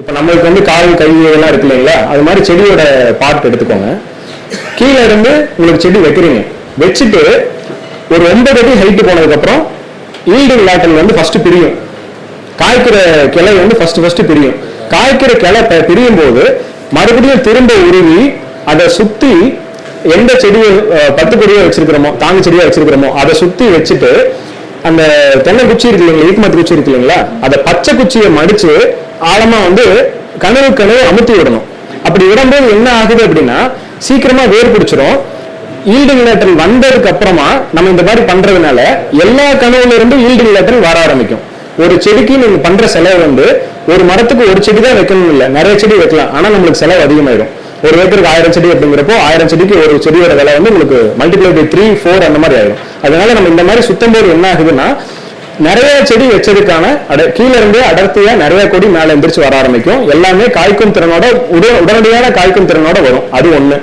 இப்போ நம்மளுக்கு வந்து கால் கை எல்லாம் இருக்கு இல்லைங்களா? அது மாதிரி செடியோட பார்ட் எடுத்துக்கோங்க. கீழே இருந்து உங்களுக்கு செடி வைக்கிறீங்க. வச்சுட்டு ஒரு ஒன்பது அடி ஹைட்டு போனதுக்கப்புறம் ஈல்டிங் லேட்டல் வந்து ஃபர்ஸ்ட் பிரியும். காய்க்கிற கிளை வந்து ஃபர்ஸ்ட் ஃபர்ஸ்ட் பிரியும். காய்க்கிற கிளை பிரியும் போது மறுபடியும் திரும்ப உருவி அதை சுற்றி எந்த செடியை பத்து கொடியாக வச்சிருக்கிறோமோ தாங்கு செடியாக வச்சிருக்கிறோமோ அதை சுற்றி வச்சுட்டு அந்த தென்னை குச்சி இருக்கு இல்லைங்களா? ஈக்குமத்து குச்சி இருக்கு இல்லைங்களா? அதை பச்சை குச்சியை மடிச்சு ஆழமா வந்து கனவு கனவு அமுத்தி விடணும். அப்படி விடும்போது என்ன ஆகுது அப்படின்னா சீக்கிரமா வேர் பிடிச்சிரும். ஈல்டிங் லேட்டர் வந்ததுக்கு அப்புறமா நம்ம இந்த மாதிரி பண்றதுனால எல்லா கனவுல இருந்து ஈல்டிங் லேட்டர் வர ஆரம்பிக்கும். ஒரு செடிக்கு நீங்க பண்ற செலவு வந்து ஒரு மரத்துக்கு ஒரு செடி தான் வைக்கணும் இல்லை. நிறைய செடி வைக்கலாம். ஆனா நம்மளுக்கு செலவு அதிகமாயிடும் ஒரு ஏக்கருக்கு ஆயிரம் செடி அப்படிங்கிறப்போ ஆயிரம் செடிக்கு ஒரு செடியோட விலை வந்து உங்களுக்கு மல்டிப்ளை பை த்ரீ ஃபோர் அந்த மாதிரி ஆயிடும் அதனால நம்ம இந்த மாதிரி சுத்தம் போது என்ன ஆகுதுன்னா நிறைய செடி வச்சதுக்கான அட கீழே இருந்தே அடர்த்தியா நிறைய கொடி மேலே எந்திரிச்சு வர ஆரம்பிக்கும். எல்லாமே காய்க்கும் திறனோட உட உடனடியான காய்க்கும் திறனோட வரும். அது ஒண்ணு.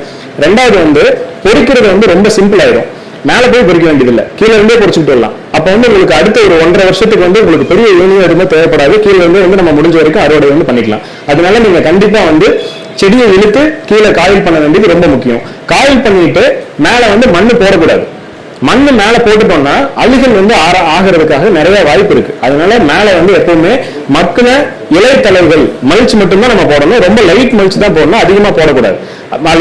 ரெண்டாவது வந்து பொறிக்கிறது வந்து ரொம்ப சிம்பிள் ஆயிடும் மேலே போய் பொறிக்க வேண்டியதில்லை. கீழே இருந்தே பொறிச்சுட்டு வரலாம். அப்போ வந்து உங்களுக்கு அடுத்த ஒரு ஒன்றரை வருஷத்துக்கு வந்து உங்களுக்கு பெரிய யூனியன் எதுவுமே தேவைப்படாது. கீழே இருந்து வந்து நம்ம முடிஞ்ச வரைக்கும் அறுவடை வந்து பண்ணிக்கலாம். அதனால நீங்க கண்டிப்பா வந்து செடியை இழுத்து கீழே காயில் பண்ண வேண்டியது ரொம்ப முக்கியம். காயில் பண்ணிட்டு மேலே வந்து மண்ணு போடக்கூடாது. மண்ணு மேலே போட்டுட்டோம்னா அழுகல் வந்து ஆற ஆகிறதுக்காக நிறைய வாய்ப்பு இருக்கு. அதனால மேல வந்து எப்பவுமே மக்கின இலைத்தலைகள் மல்ச் மட்டும்தான் நம்ம போடணும். ரொம்ப லைட் மல்ச் தான் போடணும். அதிகமா போடக்கூடாது.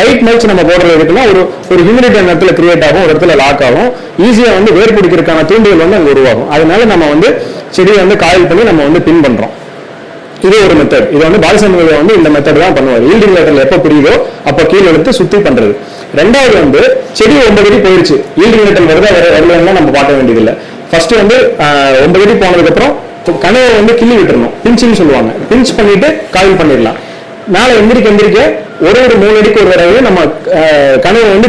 லைட் மல்ச் நம்ம போடுறது எதுக்குன்னா ஒரு ஒரு ஹியூமிடிட்டி அந்த இடத்துல கிரியேட் ஆகும் ஒரு இடத்துல லாக் ஆகும். ஈஸியாக வந்து வேர் பிடிக்கிறதுக்கான தூண்டுகள் வந்து அங்கே உருவாகும். அதனால நம்ம வந்து செடியை வந்து காயில் பண்ணி நம்ம வந்து பின் பண்றோம். இது ஒரு மெத்தட் இது வந்து பாலசந்திர வந்து இந்த மெத்தட் தான் பண்ணுவார் ஈல்டிங் லெட்டர்ல எப்போ புரியுதோ அப்போ கீழே எடுத்து சுத்தி பண்றது. ரெண்டாவது வந்து செடி ஒன்பது அடி போயிருச்சு. ஈல்டு லேட்டர் வருதா வர வரலன்னா நம்ம பார்க்க வேண்டியதில்லை. ஃபர்ஸ்ட் வந்து ஒன்பது அடி போனதுக்கப்புறம் கனவை வந்து கிள்ளி விட்டுறணும். பிஞ்சுன்னு சொல்லுவாங்க. பிஞ்ச் பண்ணிட்டு காயில் பண்ணிடலாம். மேலே எந்திரிக்க எந்திரிக்க ஒரு ஒரு மூணு அடிக்கு ஒரு தடவை நம்ம கனவை வந்து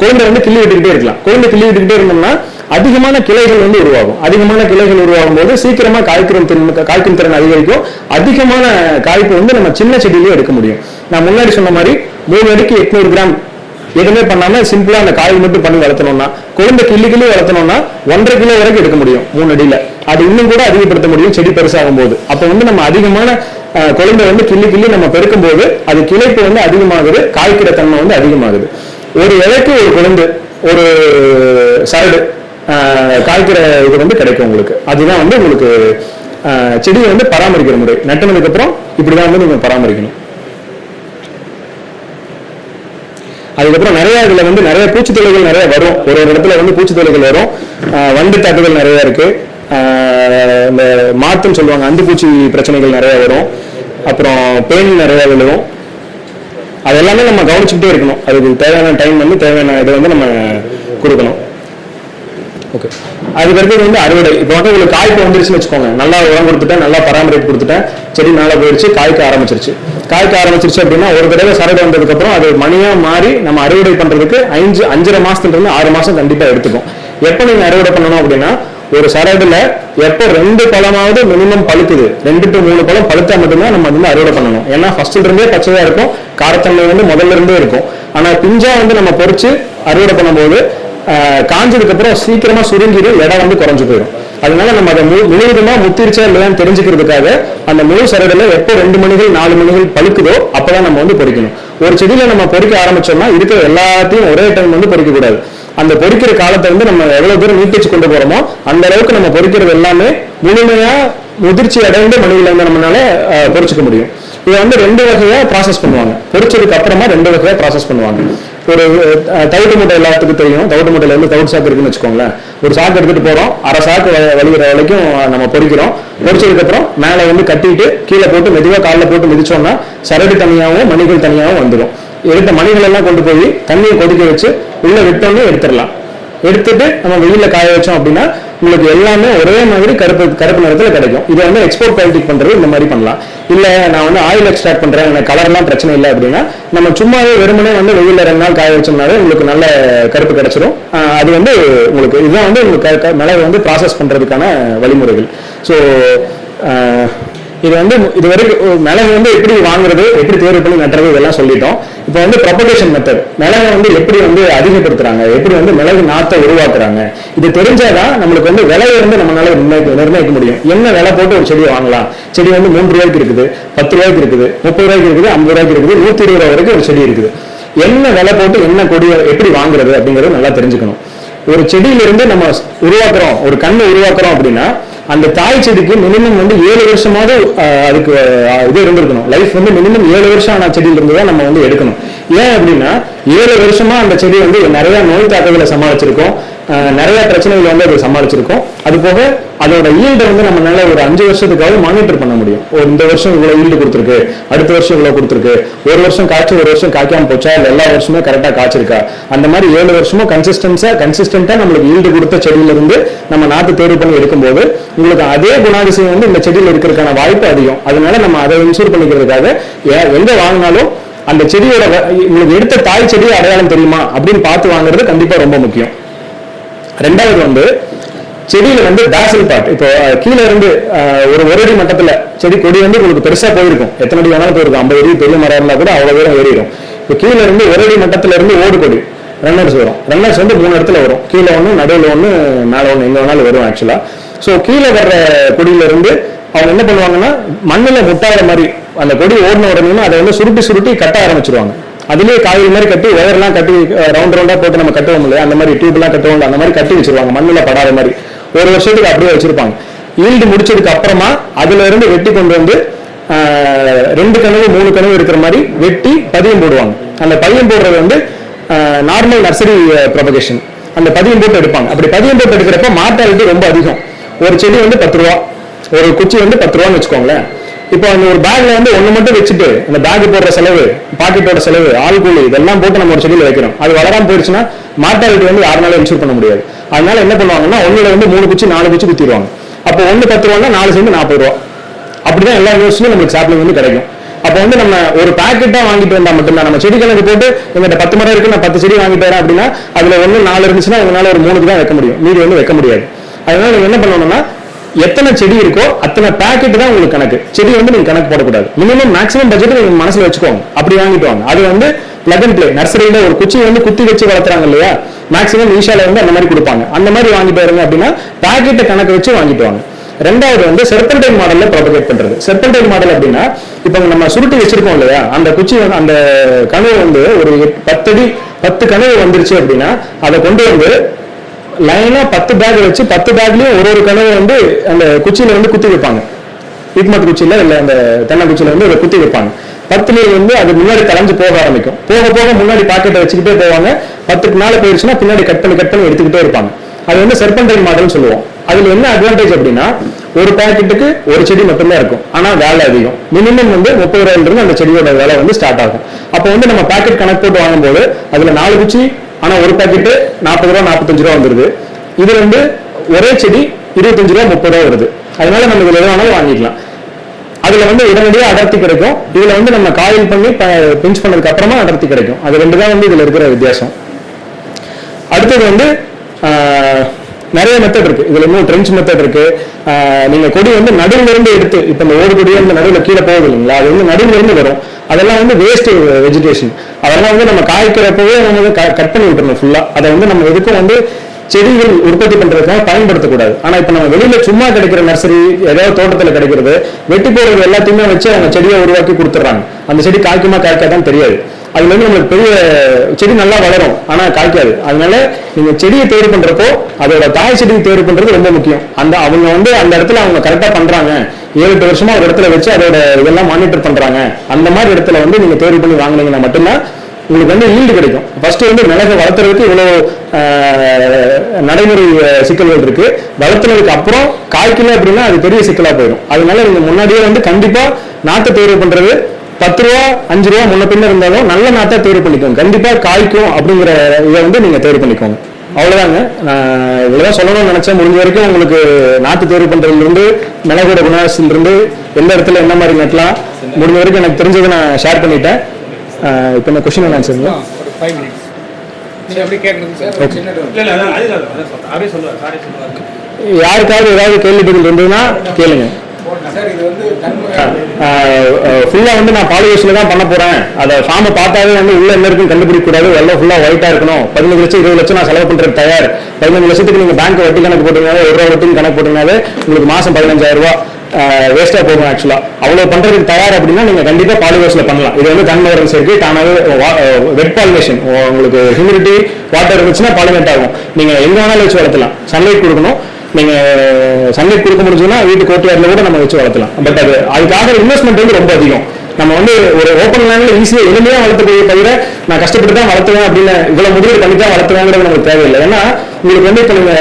குழந்தை வந்து கிள்ளி விட்டுக்கிட்டே இருக்கலாம். குழந்தை கிள்ளி விட்டுக்கிட்டே இருந்தோம்னா அதிகமான கிளைகள் வந்து உருவாகும். அதிகமான கிளைகள் உருவாகும் போது சீக்கிரமா காய்க்கும் திறன் காய்க்கும் திறன் அதிகரிக்கும். அதிகமான காய்ப்பு வந்து நம்ம சின்ன செடியிலேயே எடுக்க முடியும். நான் முன்னாடி சொன்ன மாதிரி மூணு அடிக்கு எட்நூறு கிராம் எதுவுமே பண்ணாம சிம்பிளா அந்த காய் மட்டும் பண்ணி வளர்த்தணும்னா குழந்தை கிள்ளி கிள்ளி வளர்த்தணும்னா ஒன்றரை கிலோ வரைக்கும் எடுக்க முடியும் மூணு அடியில. அது இன்னும் கூட அதிகப்படுத்த முடியும் செடி பெருசாகும் போது அப்ப வந்து நம்ம அதிகமான குழந்தை வந்து கிள்ளி கிள்ளி நம்ம பெருக்கும் போது அது கிளைப்பு வந்து அதிகமாகுது காய்க்கிற தன்மை வந்து அதிகமாகுது. ஒரு இலைக்கு ஒரு குழந்தை ஒரு சரடு காய்க்கிற இது வந்து கிடைக்கும் உங்களுக்கு. அதுதான் வந்து உங்களுக்கு செடியை வந்து பராமரிக்கிற முறை. நட்டினதுக்கு அப்புறம் இப்படிதான் வந்து நீங்க பராமரிக்கணும். அதுக்கப்புறம் நிறைய இதுல வந்து நிறைய பூச்சித்தொல்லைகள் நிறைய வரும். ஒரு ஒரு இடத்துல வந்து பூச்சித்தொல்லைகள் வரும். வண்டு தாக்குதல் நிறைய இருக்கு. இந்த மாத்துன்னு சொல்லுவாங்க அந்து பூச்சி பிரச்சனைகள் நிறைய வரும். அப்புறம் பெயின் நிறைய விழுவும். அது எல்லாமே நம்ம கவனிச்சுக்கிட்டே இருக்கணும். அதுக்கு தேவையான டைம் வந்து தேவையான இதை வந்து நம்ம கொடுக்கணும். ஓகே அதுக்கு அடுத்தது வந்து அறுவடை. இப்போ வந்து உங்களுக்கு காய்ப்பு வந்துருச்சுன்னு வச்சுக்கோங்க. நல்லா உரம் கொடுத்துட்டேன் நல்லா பராமரிப்பு கொடுத்துட்டேன். செடி நல்லா போயிடுச்சு காய்க்க ஆரம்பிச்சிருச்சு. காய்க்க ஆரம்பிச்சிருச்சு அப்படின்னா ஒரு தடவை சரடு வந்ததுக்கப்புறம் அது மணியாக மாறி நம்ம அறுவடை பண்ணுறதுக்கு அஞ்சு அஞ்சரை மாதத்துலேருந்து ஆறு மாதம் கண்டிப்பாக எடுத்துக்கும். எப்போ நீங்கள் அறுவடை பண்ணணும் அப்படின்னா ஒரு சரடுல எப்போ ரெண்டு பழமாவது மினிமம் பழுக்குது ரெண்டு டு மூணு பழம் பழுத்தா மட்டும்தான் நம்ம வந்து அறுவடை பண்ணணும். ஏன்னா ஃபர்ஸ்ட்ல இருந்தே பச்சையா இருக்கும் காரத்தன்மை வந்து முதல்ல இருந்தே இருக்கும். ஆனா பிஞ்சா வந்து நம்ம பொறிச்சு அறுவடை பண்ணும்போது காஞ்சதுக்கப்புறம் காஞ்சதுக்கு அப்புறம் சீக்கிரமா சுருங்கிடும் எடை வந்து குறைஞ்சு போயிடும். அதனால நம்ம அதை முழு முழுவதுமா முத்திருச்சா இல்லையான்னு தெரிஞ்சுக்கிறதுக்காக அந்த முழு சரடுல எப்போ ரெண்டு மணிகள் நாலு மணிகள் பழுக்குதோ அப்பதான் நம்ம வந்து பொறிக்கணும். ஒரு செடியில நம்ம பொறிக்க ஆரம்பிச்சோம்னா இருக்கிற எல்லாத்தையும் ஒரே டைம் வந்து பொறிக்க கூடாது அந்த பொறிக்கிற காலத்தை வந்து நம்ம எவ்வளவு தூரம் நீட்டிச்சு கொண்டு போறோமோ அந்த அளவுக்கு நம்ம பொறிக்கிறது எல்லாமே முழுமையா முதிர்ச்சி அடைந்த மணிகளை வந்து நம்மளால பொறிச்சுக்க முடியும். இதை வந்து ரெண்டு வகையா ப்ராசஸ் பண்ணுவாங்க. பொறிச்சதுக்கு அப்புறமா ரெண்டு வகையா ப்ராசஸ் பண்ணுவாங்க. ஒரு தவிட்டு மூட்டை எல்லாத்துக்கும் தெரியும். தவிட்டு மூட்டையில வந்து தவிட்டு சாக்கு இருக்குன்னு வச்சுக்கோங்களேன். ஒரு சாக்கு எடுத்துட்டு போறோம். அரை சாக்கு வ- வலிகிற வரைக்கும் நம்ம பொறிக்கிறோம். பொறிச்சதுக்கு அப்புறம் மேலே வந்து கட்டிட்டு கீழே போட்டு மெதுவாக காலில் போட்டு மிதிச்சோம்னா சரடு தனியாகவும் மணிகள் தனியாகவும் வந்துடும். எடுத்த மணிகள் எல்லாம் கொண்டு போய் தண்ணியை கொதிக்க வச்சு உள்ள விட்டோன்னே எடுத்துடலாம். எடுத்துட்டு நம்ம வெயில்ல காய வச்சோம் அப்படின்னா உங்களுக்கு எல்லாமே ஒரே மாதிரி கருப்பு கருப்பு நிறத்தில் கிடைக்கும். இதை வந்து எக்ஸ்போர்ட் குவாலிட்டி பண்ணுறது இந்த மாதிரி பண்ணலாம். இல்லை நான் வந்து ஆயில் எக்ஸ்ட்ராக்ட் பண்ணுறேன் எனக்கு கலர்லாம் பிரச்சனை இல்லை அப்படின்னா நம்ம சும்மாவே வெறுமனே வந்து வெயில் ரெண்டு நாள் காய வச்சோம்னாலே உங்களுக்கு நல்ல கருப்பு கிடைச்சிரும். அது வந்து உங்களுக்கு இதுதான் வந்து உங்களுக்கு மிளகு வந்து ப்ராசஸ் பண்ணுறதுக்கான வழிமுறைகள். ஸோ இது வந்து இது வரைக்கும் மிளகு வந்து எப்படி வாங்குறது எப்படி தேர்வு பண்ணி நட்டுறது இதெல்லாம் சொல்லிட்டோம். இப்போ வந்து ப்ரொபகேஷன் மெத்தட் மிளகை வந்து எப்படி வந்து அதிகப்படுத்துறாங்க எப்படி வந்து மிளகு நாத்தை உருவாக்குறாங்க இது தெரிஞ்சாதான் நம்மளுக்கு வந்து விலையை வந்து நம்மளால நிர்ணயிக்க நிர்ணயிக்க முடியும். என்ன விலை போட்டு ஒரு செடியை வாங்கலாம்? செடி வந்து மூன்று ரூபாய்க்கு இருக்குது பத்து ரூபாய்க்கு இருக்குது முப்பது ரூபாய்க்கு இருக்குது ஐம்பது ரூபாய்க்கு இருக்குது நூத்தி இருபது ரூபாய் வரைக்கும் ஒரு செடி இருக்குது. என்ன விலை போட்டு என்ன கொடி எப்படி வாங்குறது அப்படிங்கறது நல்லா தெரிஞ்சுக்கணும். ஒரு செடியிலிருந்து நம்ம உருவாக்குறோம் ஒரு கண்ணை உருவாக்குறோம் அப்படின்னா அந்த தாய் செடிக்கு மினிமம் வந்து ஏழு வருஷமாவது அஹ், அதுக்கு இது இருந்திருக்கணும். லைஃப் வந்து மினிமம் ஏழு வருஷம் ஆன செடியில இருந்து தான் நம்ம வந்து எடுக்கணும். ஏன் அப்படின்னா ஏழு வருஷமா அந்த செடி வந்து நிறைய நோய் தாக்கங்களை சமாளிச்சிருக்கோம். நிறைய பிரச்சனைகளை வந்து அது சமாளிச்சிருக்கோம். அது போக அதோட ஈல்டை வந்து நம்மளால ஒரு அஞ்சு வருஷத்துக்காக மானிட்டர் பண்ண முடியும். இந்த வருஷம் இவ்வளவு ஈல்டு கொடுத்துருக்கு அடுத்த வருஷம் இவ்வளவு கொடுத்துருக்கு ஒரு வருஷம் காய்ச்சி ஒரு வருஷம் காய்க்காம போச்சா இல்ல எல்லா வருஷமே கரெக்டா காய்ச்சிருக்கா? அந்த மாதிரி ஏழு வருஷமும் கன்சிஸ்டன்ஸா கன்சிஸ்டன்டா நம்மளுக்கு ஈல்டு கொடுத்த செடியில இருந்து நம்ம நாட்டு தேர்வு பண்ணி எடுக்கும்போது உங்களுக்கு அதே குணாதிசயம் வந்து இந்த செடியில் இருக்கிறதுக்கான வாய்ப்பு அதிகம். அதனால நம்ம அதை இன்சூர் பண்ணிக்கிறதுக்காக எங்க வாங்கினாலும் அந்த செடியோட வ- உங்களுக்கு எடுத்த தாய் செடி அடையாளம் தெரியுமா அப்படின்னு பார்த்து வாங்குறது கண்டிப்பா ரொம்ப முக்கியம். ரெண்டாவது வந்து செடியில வந்து டாசல் பாட் இப்போ கீழே இருந்து ஒரு ஒரு அடி மட்டத்துல செடி கொடி வந்து உங்களுக்கு பெருசா போயிருக்கும். எத்தனை அடி வேணாலும் போயிருக்கும். ஐம்பது அடி பெரிய மரம் இருந்தா கூட அவ்வளவு தூரம் ஏறிடும். இப்போ கீழே இருந்து ஒரு அடி மட்டத்துல இருந்து ஓடு கொடி ரன்னர்ஸ் வரும். ரன்னர்ஸ் வந்து மூணு இடத்துல வரும். கீழே ஒன்று நடுவில் ஒன்று மேலே ஒன்று எங்கே வேணாலும் வரும் ஆக்சுவலாக ஸோ கீழே வர்ற கொடியில இருந்து அவங்க என்ன பண்ணுவாங்கன்னா மண்ணில் முட்டாத மாதிரி அந்த கொடி ஓடின உடனே அதை வந்து சுருட்டி சுருட்டி கட்ட ஆரம்பிச்சிருவாங்க. அதுலேயே காயில் மாதிரி கட்டி ஒயர்லாம் கட்டி ரவுண்ட் ரவுண்டாக போட்டு நம்ம கட்டுவோம் இல்லையா? அந்த மாதிரி டியூப்லாம் கட்டுவோம் அந்த மாதிரி கட்டி வச்சிருவாங்க. மண்ணில் படாத மாதிரி. ஒரு வருஷத்துக்கு அப்படியே வச்சிருப்பாங்க. ஈல்டு முடிச்சதுக்கு அப்புறமா அதுல இருந்து வெட்டி கொண்டு வந்து ரெண்டு கனவு மூணு கனவு இருக்கிற மாதிரி வெட்டி பதியம் போடுவாங்க. அந்த பதியம் போடுறது வந்து நார்மல் நர்சரி ப்ரொபகேஷன் அந்த பதியம் போட்டு எடுப்பாங்க. அப்படி பதியம் போட்டு எடுக்கிறப்ப மார்டாலிட்டி ரொம்ப அதிகம். ஒரு செடி வந்து பத்து ரூபா. ஒரு குச்சி வந்து பத்து ரூபான்னு வச்சுக்கோங்களேன். இப்போ அந்த ஒரு பேக்ல வந்து ஒண்ணு மட்டும் வச்சுட்டு அந்த பேக் போடுற செலவு பாக்கெட்டோட செலவு ஆள் கூலி இதெல்லாம் போட்டு நம்ம ஒரு செடியில் வைக்கிறோம். அது வளராம போயிடுச்சுன்னா மார்டாலிட்டி வந்து யாருனாலும் இன்சூர் பண்ண முடியாது. அதனால என்ன பண்ணுவாங்கன்னா ஒண்ணுல வந்து மூணு குச்சி நாலு குச்சி குத்திடுவாங்க. அப்போ ஒண்ணு பத்து ரூபான்னா நாலு சேர்ந்து நாற்பது ரூபா. அப்படிதான் எல்லா யூனிவர்சிட்டியும் நமக்கு சாப்ளிங் வந்து கிடைக்கும். அப்போ வந்து நம்ம ஒரு பாக்கெட்டா வாங்கிட்டு வந்தா மட்டும்தான். நம்ம செடி கணக்கு போட்டு எங்கிட்ட பத்து மரம் இருக்கு நான் பத்து செடி வாங்கிட்டு வரேன் அப்படின்னா அதுல ஒன்று நாலு இருந்துச்சுன்னா உங்களால ஒரு மூணுக்கு தான் வைக்க முடியும். மீதி வந்து வைக்க முடியாது. அதனால என்ன பண்ணணும்னா எத்தனை செடி இருக்கோ அத்தனை பேக்கெட் தான் உங்களுக்கு கணக்கு. செடி வந்து நீங்க கணக்கு போடக்கூடாது. மினிமம் மேக்ஸிமம் பட்ஜெட் நீங்க மனசுல வச்சுக்கோங்க. அப்படி வாங்கிட்டு வாங்க. அது வந்து பிளக் அண்ட் பிளே நர்சரியில ஒரு குச்சி வந்து குத்தி வச்சு வளர்த்துறாங்க இல்லையா? மேக்ஸிமம் ஈஷால வந்து அந்த மாதிரி கொடுப்பாங்க. அந்த மாதிரி வாங்கி வருங்க அப்படின்னா பேக்கெட்டை கணக்கு வச்சு வாங்கிட்டு வாங்க. ரெண்டாவது வந்து செர்பன்டைன் மாடல்ல ப்ரொபகேட் பண்றது. செர்பன்டைன் மாடல் அப்படின்னா இப்போ நம்ம சுருட்டி வச்சிருக்கோம் இல்லையா? அந்த குச்சி வந்து அந்த கனவு வந்து ஒரு எட்- பத்து அடி பத்து கனவு வந்துருச்சு அப்படின்னா அதை கொண்டு வந்து லைனா பத்து பேக் வச்சு பத்து பேக்லயும் ஒரு ஒரு கனவு வந்து அந்த குச்சியில வந்து குத்தி வைப்பாங்க. ஈக்மத் குச்சியில இல்ல அந்த தென்னை குச்சியில வந்து அதை குத்தி வைப்பாங்க. பத்துலயே வந்து அது முன்னாடி கலைஞ்சு போக ஆரம்பிக்கும். போக போக முன்னாடி பாக்கெட்டை வச்சுக்கிட்டே போவாங்க. பத்துக்கு மேல போயிடுச்சுன்னா பின்னாடி கட் பண்ணி கட் பண்ணி எடுத்துக்கிட்டே இருப்பாங்க. அது வந்து செர்பன்டைன் மாடல்னு சொல்லுவோம். அதுல என்ன அட்வான்டேஜ் அப்படின்னா ஒரு பாக்கெட்டுக்கு ஒரு செடி மட்டும்தான் இருக்கும். ஆனா வேலை அதிகம். மினிமம் வந்து முப்பது ரூபாயில இருந்து அந்த செடியோட வேலை வந்து ஸ்டார்ட் ஆகும். அப்போ வந்து நம்ம பாக்கெட் கணக்கு போட்டு வாங்கும்போது அதுல நாலு குச்சி ஆனால் ஒரு பாக்கெட்டு நாற்பது ரூபா நாற்பத்தஞ்சு ரூபா வந்துருது. இது வந்து ஒரே செடி இருபத்தஞ்சு ரூபா முப்பது ரூபா வருது. அதனால நம்ம இதில் எது வேணாலும் வாங்கிக்கலாம். அதுல வந்து உடனடியாக அடர்த்தி கிடைக்கும். இதுல வந்து நம்ம காயில் பண்ணி பிஞ்ச் பண்ணதுக்கு அப்புறமா அடர்த்தி கிடைக்கும். அது ரெண்டு தான் வந்து இதுல இருக்கிற வித்தியாசம். அடுத்தது வந்து நிறைய மெத்தட் இருக்கு. இதுல இன்னும் ட்ரெஞ்ச் மெத்தட் இருக்கு. ஆஹ், நீங்க கொடி வந்து நடுவில் இருந்து எடுத்து இப்ப இந்த ஓடு கொடியே இந்த நடுவுல கீழே போகுது இல்லைங்களா? அது வந்து நடுவில் இருந்து வரும். அதெல்லாம் வந்து வேஸ்ட் வெஜிடேஷன் அதெல்லாம் வந்து நம்ம காய்க்கிறப்பவே நம்ம வந்து கட் பண்ணி விட்டுறணும் ஃபுல்லா அதை வந்து நம்ம எதுக்கும் வந்து செடிகள் உற்பத்தி பண்றதுக்காக பயன்படுத்தக்கூடாது. ஆனா இப்ப நம்ம வெளியில சும்மா கிடைக்கிற நர்சரி ஏதாவது தோட்டத்துல கிடைக்கிறது வெட்டி போறது எல்லாத்தையுமே வச்சு அவங்க செடியை உருவாக்கி கொடுத்துட்றாங்க. அந்த செடி காய்க்குமா காய்க்காதான் தெரியாது. அதுல இருந்து நம்மளுக்கு பெரிய செடி நல்லா வளரும் ஆனா காய்க்காது. அதனால நீங்க செடியை தேர்வு பண்றப்போ அதோட தாய் செடியை தேர்வு பண்றது ரொம்ப முக்கியம். அந்த அவங்க வந்து அந்த இடத்துல அவங்க கரெக்டா பண்றாங்க. ஏழு எட்டு வருஷமா ஒரு இடத்துல வச்சு அதோட இதெல்லாம் மானிட்டர் பண்றாங்க. அந்த மாதிரி இடத்துல வந்து நீங்க தேர்வு பண்ணி வாங்கினீங்கன்னா மட்டும்தான் உங்களுக்கு வந்து ஈல்டு கிடைக்கும். ஃபர்ஸ்ட் வந்து மிளகை வளர்த்துறதுக்கு இவ்வளவு நடைமுறை சிக்கல்கள் இருக்கு. வளர்த்துனதுக்கு அப்புறம் காய்க்கல அப்படின்னா அது பெரிய சிக்கலா போயிடும். அதனால நீங்க முன்னாடியே வந்து கண்டிப்பா நாத்தை தேர்வு பண்றது பத்து ரூபா அஞ்சு ரூபா முன்ன பின்ன இருந்தாலும் நல்ல நாத்தா தேர்வு பண்ணிக்கோங்க. கண்டிப்பா காய்க்கும் அப்படிங்கிற இதை வந்து நீங்க தேர்வு பண்ணிக்கோங்க. அவ்வளவுதாங்க. நான் இவ்வளவுதான் சொல்லணும்னு நினைச்சேன். முடிஞ்ச வரைக்கும் உங்களுக்கு நாட்டு தேர்வு பண்றதுல இருந்து மிளகோட குணாசில இருந்து எந்த இடத்துல என்ன மாதிரி நட்டலாம் முடிஞ்ச வரைக்கும் எனக்கு தெரிஞ்சதை நான் ஷேர் பண்ணிட்டேன். இப்போ நான் கொஸ்டின் ஆன்சருங்க ஒரு ஃபைவ் மினிட்ஸ் நீங்க அப்படியே கேட்கறது சார். Okay. சின்ன இல்ல இல்ல அதான் அதுதான் அதான் சொல்றேன் அப்படியே சொல்லுவார் சாரி சொல்லுவார் யாருக்காவது ஏதாவது கேள்வி பதில் இருந்ததுன்னா கேளுங்க. ஃபுல்லாக வந்து நான் பாலிவேஷனில் தான் பண்ண போகிறேன் அதை ஃபார்மை பார்த்தாவே வந்து உள்ள என்ன இருக்குன்னு கண்டுபிடிக்க கூடாது. எல்லாம் ஃபுல்லாக ஒயிட்டாக இருக்கணும். பதினஞ்சு லட்சம் இருபது லட்சம் நான் செலவு பண்ணுறது தயார். பதினஞ்சு லட்சத்துக்கு நீங்கள் பேங்க் வட்டி கணக்கு போட்டுருந்தாலே ஒரு ரூபா வட்டிக்கு கணக்கு போட்டுருந்தாலே உங்களுக்கு மாதம் பதினஞ்சாயிரம் ரூபா வேஸ்ட்டாக போகும் ஆக்சுவலாக அவ்வளோ பண்ணுறதுக்கு தயார் அப்படின்னா நீங்கள் கண்டிப்பாக பாலிவேஷனில் பண்ணலாம். இது வந்து தன்மரம் சேர்க்கை தானாகவே வெட் பாலிவேஷன் உங்களுக்கு ஹியூமிடிட்டி வாட்டர் இருந்துச்சுன்னா பாலினேட் ஆகும். நீங்கள் எங்கே வேணாலும் வச்சு வளர்த்தலாம். சன்லைட் கொடுக்கணும். நீங்கள் சன்லைட் கொடுக்க முடிஞ்சுன்னா வீட்டு கோட்டையார்ல கூட நம்ம வச்சு வளர்த்தலாம். பட் அது அதுக்காக இன்வெஸ்ட்மெண்ட் வந்து ரொம்ப அதிகம். நம்ம வந்து ஒரு ஓப்பன் லேண்டில் ஈஸியாக எளிமையாக வளர்த்துக்கூடிய தவிர நான் கஷ்டப்பட்டு தான் வளர்த்துவேன் அப்படின்னு இவ்வளோ முதலீடு பண்ணி தான் வளர்த்துவேங்கிறது நமக்கு தேவையில்லை. ஏன்னா உங்களுக்கு வந்து இப்போ நீங்க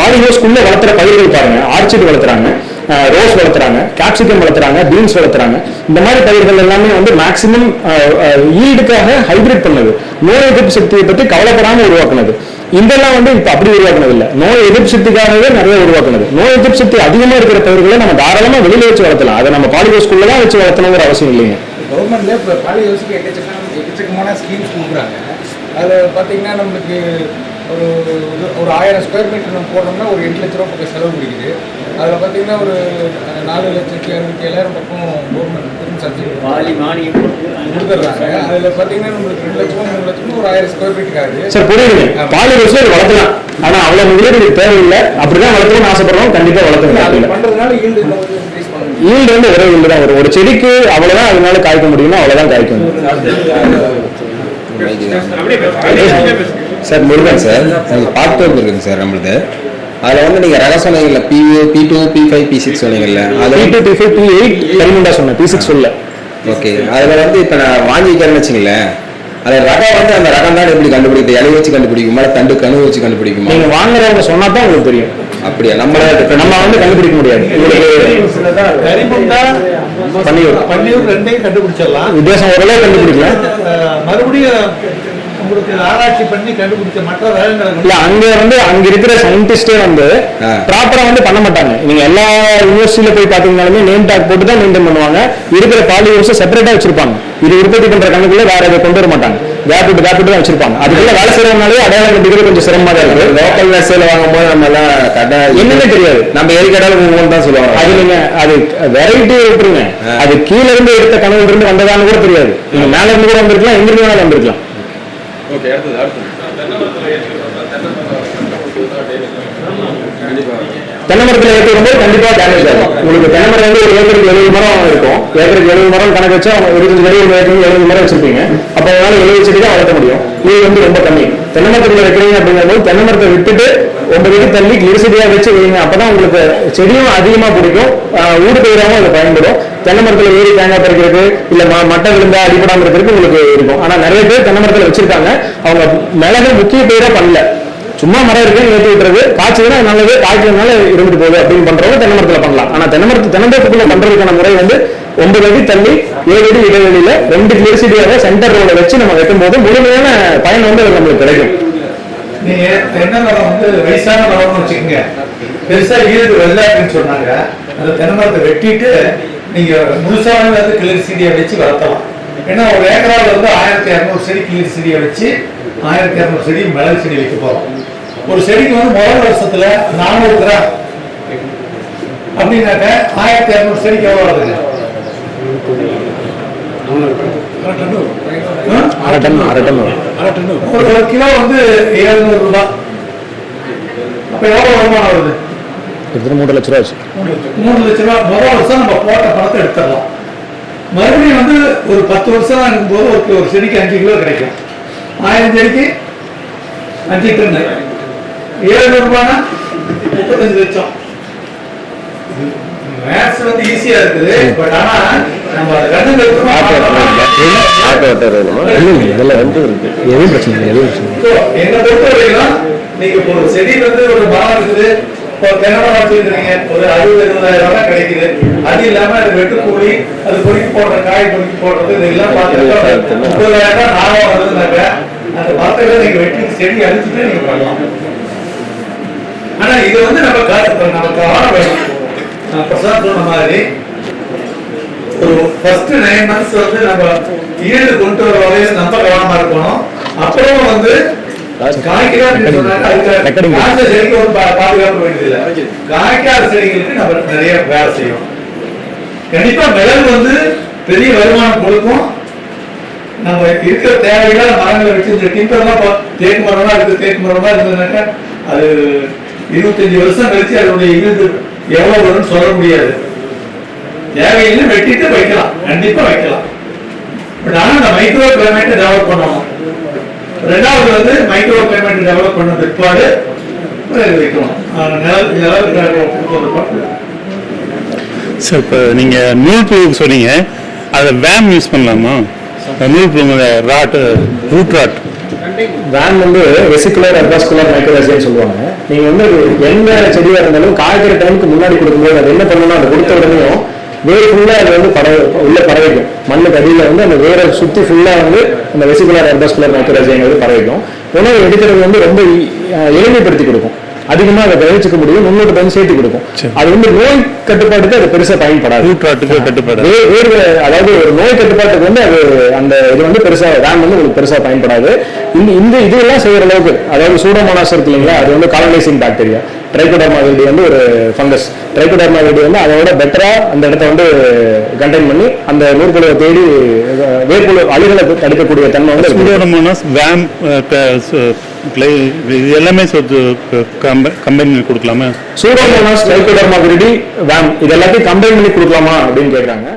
பாலிஹோஸ்குள்ள வளர்த்துற பயிர்கள் பாருங்க. ஆர்ச்சிட் வளர்த்துறாங்க ரோஸ் வளர்த்துறாங்க கேப்சிகம் வளர்த்துறாங்க பீன்ஸ் வளர்த்துறாங்க. இந்த மாதிரி பயிர்கள் எல்லாமே வந்து மேக்சிமம் ஈடுக்காக ஹைபிரிட் பண்ணது. நோய் எதிர்ப்பு சக்தியை பற்றி கவலைப்படாமல் உருவாக்குனது. இதெல்லாம் வந்து இப்ப அப்படி உருவாக்கினது இல்லை நோய் எதிர்ப்பு சக்திக்காகவே நிறைய உருவாக்கினது. நோய் எதிர்ப்பு சக்தி அதிகமா இருக்கிற பயிர்களை நம்ம தாராளமா வெளியில வச்சு வளர்த்தலாம். அதை நம்ம பாலிகோஸ்குள்ள தான் வச்சு வளர்த்தணுங்கிற அவசியம் இல்லைங்க. கவர்மெண்ட்ல இப்போ பாலி எக்கச்சக்கமான ஸ்கீம்ஸ் கொடுக்குறாங்க. அதில் பார்த்தீங்கன்னா நம்மளுக்கு ஒரு இது- ஒரு ஆயிரம் ஸ்கொயர் மீட்டர் நம்ம போடுறோம்னா ஒரு எட்டு லட்ச ரூபா பக்கம் செலவு பிடிக்குது. அதில் பார்த்தீங்கன்னா ஒரு நாலு லட்சத்தி அறுபத்தி ஏழாயிரம் பக்கம் கவர்மெண்ட் திரும்ப சப்சிடி கொடுத்துட்றாங்க அதில் பார்த்தீங்கன்னா நம்மளுக்கு ரெண்டு லட்சமோ மூணு லட்சமோ ஒரு ஆயிரம் ஸ்கொயர் ஃபீட்டுக்கு ஆகுது. சார் புரியுதுங்க. பாலிகோஸ்ல இது வளர்த்தலாம். ஆனா அவ்வளவு முதலீடு தேவையில்லை. அப்படிதான் வளர்த்தணும்னு ஆசைப்படுறோம் கண்டிப்பா வளர்த்துங்க அது தப்பில்லை. பண்ணுறதுனால ஈல்டு ஈல்டு வந்து ஒரே ஈல்டு தான். வரும் ஒரு செடிக்கு அவ்வளவுதான் அதனால காய்க்க முடியுமோ அவ்வளவுதான் காய்க்கும் சார் முருகன் சார் உங்களுக்கு பார்ட் ஒர்க் இருக்குங்க சார் நம்மளுது. அதில் வந்து நீங்கள் ரக சொன்னீங்கல்ல P P two P five P six சொன்னீங்கல்ல பி அது two P five P eight பெர்மனண்டா சொன்னேன் பி சிக்ஸ் சொல்ல. ஓகே அதில் வந்து இப்போ நான் வாங்கிக்கிறேன்னு வச்சுங்களேன் அதில் ரகம் வந்து அந்த ரகம் தான் எப்படி கண்டுபிடிக்குது இலை வச்சு கண்டுபிடிக்குமா? இல்ல தண்டு கனு வச்சு கண்டுபிடிக்குமா? நீங்க வாங்குறவங்க சொன்னா தான் உங்களுக்கு தெரியும். அப்படியா? நம்மளே நம்ம வந்து கண்டுபிடிக்க முடியாது. உங்களுக்கு பன்னியூர் பன்னியூர் ரெண்டையும் கண்டுபிடிச்சிடலாம். வித்தியாசம் ஓரளவு கண்டுபிடிக்கல. அஹ் மறுபடியும் உங்களுக்கு ஆராய்ச்சி பண்ணி கண்டுபிடிச்ச மற்ற ரகங்களை இல்ல அங்க வந்து அங்க இருக்கிற சயின்டிஸ்டே வந்து. ப்ராப்பரா வந்து பண்ண மாட்டாங்க. நீங்க எல்லா யூனிவர்சிட்டியில போய் பாத்தீங்கன்னாலுமே நேம் டேக் போட்டு தான் மெயின்டைன் பண்ணுவாங்க. இருக்கிற பாலியூர்ஸ் செப்பரேட்டா வச்சிருப்பாங்க. இது உற்பத்தி பண்ற கணக்குள்ள வேற எதை கொண்டு வர மாட்டாங்க. கேப் விட்டு தான் வச்சிருப்பாங்க. அதுக்குள்ள வேலை செய்யறதுனாலே அடையாளம் கண்டுக்கிறது கொஞ்சம் சிரமமா தான் இருக்கு. லோக்கல் நர்சரியில் வாங்கும்போது நம்ம எல்லாம் கடை என்னன்னே தெரியாது. நம்ம ஒவ்வொன்று தான் சொல்லுவாங்க. அது நீங்க அது வெரைட்டி ஆ. அது கீழ இருந்து எடுத்த கனவுல இருந்து வந்ததான்னு கூட தெரியாது. நீங்க மேல இருந்து கூட வந்திருக்கலாம் எங்க இருந்து வேணாலும் வந்திருக்கலாம். தென்னை மரத்தில் ஏற்றி வரும்போது கண்டிப்பாக டேமேஜ் ஆகும். உங்களுக்கு தென்னை மரம் வந்து ஒரு ஏக்கருக்கு எழுபது மரம் இருக்கும். ஏக்கருக்கு எழுபது மரம் கணக்கு வச்சா அவங்க இருபது மணி ஒரு ஏக்கருக்கு எழுபது மரம் வச்சிருப்பீங்க. அப்போ அதனால எழுபது செடி தான் வளர்த்த முடியும். நீ வந்து ரொம்ப கம்மி. தென்னை மரத்தில் வைக்கிறீங்க அப்படிங்கும்போது தென்னை மரத்தை விட்டுட்டு ஒன்பது வீடு தள்ளி கிளிரிசிட்டியா வச்சு வைங்க. அப்போ தான் உங்களுக்கு செடியும் அதிகமாக பிடிக்கும். ஆஹ் ஊடு பயிராகவும் அது பயன்படும். தென்னை மரத்துல ஏறி தேங்காய் பறிக்கிறது இல்ல ம- மட்டை விழுந்தா அடிபடாமல் இருக்கிறதுக்கு உங்களுக்கு இருக்கும். ஆனா நிறைய பேர் தென்னை மரத்துல வச்சிருக்காங்க. அவங்க மிளகு முக்கிய பேராக பண்ணல. சும்மா மரம் இருக்கு ஏற்றி விட்டுறது. காய்ச்சதுன்னா நல்லது காய்ச்சதுனால இருந்துட்டு போகுது அப்படின்னு பண்றவங்க தென்னை மரத்துல பண்ணலாம். ஆனா தென்னை மரத்து தென்னந்தோப்புக்குள்ள பண்றதுக்கான முறை வந்து ஒன்பது அடி தள்ளி ஏழு அடி இடைவெளியில ரெண்டு கிளிரிசிட்டியாக சென்டர் ரோட வச்சு நம்ம வைக்கும் போது முழுமையான பயன் வந்து அது நம்மளுக்கு கிடைக்கும். நீங்க தென்னை மரம் வந்து வயசான மரம்னு வச்சுக்கோங்க. பெருசா ஈடு வெள்ளாட்டுன்னு சொன்னாங்க. அந்த தென்னை மரத்தை வெட்டிட்டு நீங்க முழுசான வந்து கிளிர் செடியை வச்சு வளர்த்தலாம். ஏன்னா ஒரு ஏக்கராவில் வந்து ஆயிரத்தி இரநூறு செடி கிளிர் செடியை வச்சு ஆயிரத்தி இரநூறு செடி மிளகு செடி வைக்க போறோம். ஒரு செடிக்கு வந்து முதல் வருஷத்துல நானூறு கிராம். அப்படின்னாக்க ஆயிரத்தி இரநூறு செடிக்கு எவ்வளோ வருதுங்க. ஒரு கிலோ வந்து ஏழுநூறு ரூபாய். அப்ப எவ்வளவு வருமானம் வருது? கிட்டத்தட்ட மூன்று லட்ச ரூபா ஆச்சு. மூணு லட்ச ரூபாய் முதல் வருஷம் நம்ம போட்ட பணத்தை எடுத்துடலாம். மறுபடியும் வந்து ஒரு பத்து வருஷம் இருக்கும்போது ஒரு ஒரு செடிக்கு அஞ்சு கிலோ கிடைக்கும். ஆயிரம் செடிக்கு அஞ்சு டன்னு ஏழுநூறு ரூபாய்னா முப்பத்தஞ்சு லட்சம். மேத்ஸ் வந்து ஈஸியா இருக்குது. பட் ஆனா நம்ம கண்ணு இதெல்லாம் வந்து இருக்கு. எதுவும் பிரச்சனை இல்லை எதுவும் பிரச்சனை நீங்க ஒரு செடி வந்து ஒரு மரம் இருக்குது. இப்போ மரம் வச்சிருக்கிறீங்க ஒரு அறுபது எழுபதாயிரம் ரூபாய் கிடைக்குது. அது இல்லாம அது வெட்டு கூலி அது பொறுக்கி போடுற காய் பொறுக்கி போடுறது இதெல்லாம் பார்த்துட்டு முப்பதாயிரம் ரூபாய் லாபம் வருதுனாக்க அந்த மரத்தை நீங்க வெட்டி செடி அழிச்சுட்டு நீங்க பண்ணலாம் ஆனா இது வந்து நம்ம கா- நமக்கு ஆன வேணும். நான் பிரசாத் சொன்ன மாதிரி ஒரு ஃபர்ஸ்ட் நைன் மந்த்ஸ் வந்து நம்ம ஈடு கொண்டு வர வரையும் ரொம்ப கவனமா இருக்கணும். அப்புறம் வந்து நிறைய வேலை செய்யும் கண்டிப்பா மிளகு வந்து பெரிய வருமானம் கொடுக்கும். நம்ம இருக்கிற தேவையில்லாத மரங்களை வச்சு இந்த டிம்பர்லாம் தேக்கு மரம்லாம் இருக்கு தேக்கு மரம்லாம் இருந்ததுனாக்கா அது இருபத்தஞ்சு வருஷம் கழிச்சு அதனுடைய இது எவ்வளவு வரும்னு சொல்ல முடியாது. தேவையில்லை வெட்டிட்டு வைக்கலாம். கண்டிப்பா வைக்கலாம். பட் ஆனா இந்த மைக்ரோ கிளைமேட்டை டெவலப் பண்ணணும். ரெண்டாவது வந்து மைக்ரோ கிளைமேட் டெவலப் பண்ண பிற்பாடு வைக்கணும் சார் இப்போ நீங்கள் நூல் புழுவுக்கு சொன்னீங்க. அதை வேம் யூஸ் பண்ணலாமா? நூல் புழு ராட் ரூட் ராட் வேன் வந்து வெசிகுலர் அட்வாஸ்குலர் மைக்ரோவேசியன்னு சொல்லுவாங்க. நீங்க வந்து அது எந்த செடியா இருந்தாலும் காய்க்கிற டைமுக்கு முன்னாடி கொடுக்கும்போது அது என்ன பண்ணணும்னா அதை கொடுத்த உடனேயும் வேர் ஃபுல்லா அது வந்து பட உள்ள பரவிக்கும் மண்ணுக்கு அடியில வந்து அந்த வேரை சுத்தி ஃபுல்லா வந்து அந்த வெசிகுலர் அட்வாஸ்குலர் மைக்ரோவேசியங்கிறது பரவிக்கும் உணவு எடுக்கிறது வந்து ரொம்ப எளிமைப்படுத்தி கொடுக்கும். அதிகமா அதை விளைவிச்சுக்க முடியும் முன்னோட்டு வந்து சேர்த்து கொடுக்கும். அது வந்து நோய் கட்டுப்பாட்டுக்கு அது பெருசா பயன்படாது. கட்டுப்பாடு. வேறு அதாவது ஒரு நோய் கட்டுப்பாட்டுக்கு வந்து அது அந்த இது வந்து பெருசா ரேம் வந்து உங்களுக்கு பெருசா பயன்படாது. இந்த இந்த இதெல்லாம் செய்யற அளவுக்கு அதாவது சூடோமோனாஸ் இருக்கு இல்லைங்களா அது வந்து காலனைசிங் பாக்டீரியா ட்ரைகோடர்மா வில்டி வந்து ஒரு ஃபங்கஸ் ட்ரைகோடர்மா வில்டி வந்து அதோட பெட்டரா அந்த இடத்த வந்து கண்டெயின் பண்ணி அந்த நூற்புழுவை தேடி வேர்ப்புழு அழுகலை தடுக்கக்கூடிய தன்மை வந்து. சூடோனமோனாஸ் வேம் இது எல்லாமே சொத்து கம்பைன் கொடுக்கலாமா? சூடோமோனாஸ் ட்ரைகோடர்மா வில்டி வேம் இது எல்லாத்தையும் கம்பைன் பண்ணி கொடுக்கலாமா அப்படின்னு கேட்குறாங்க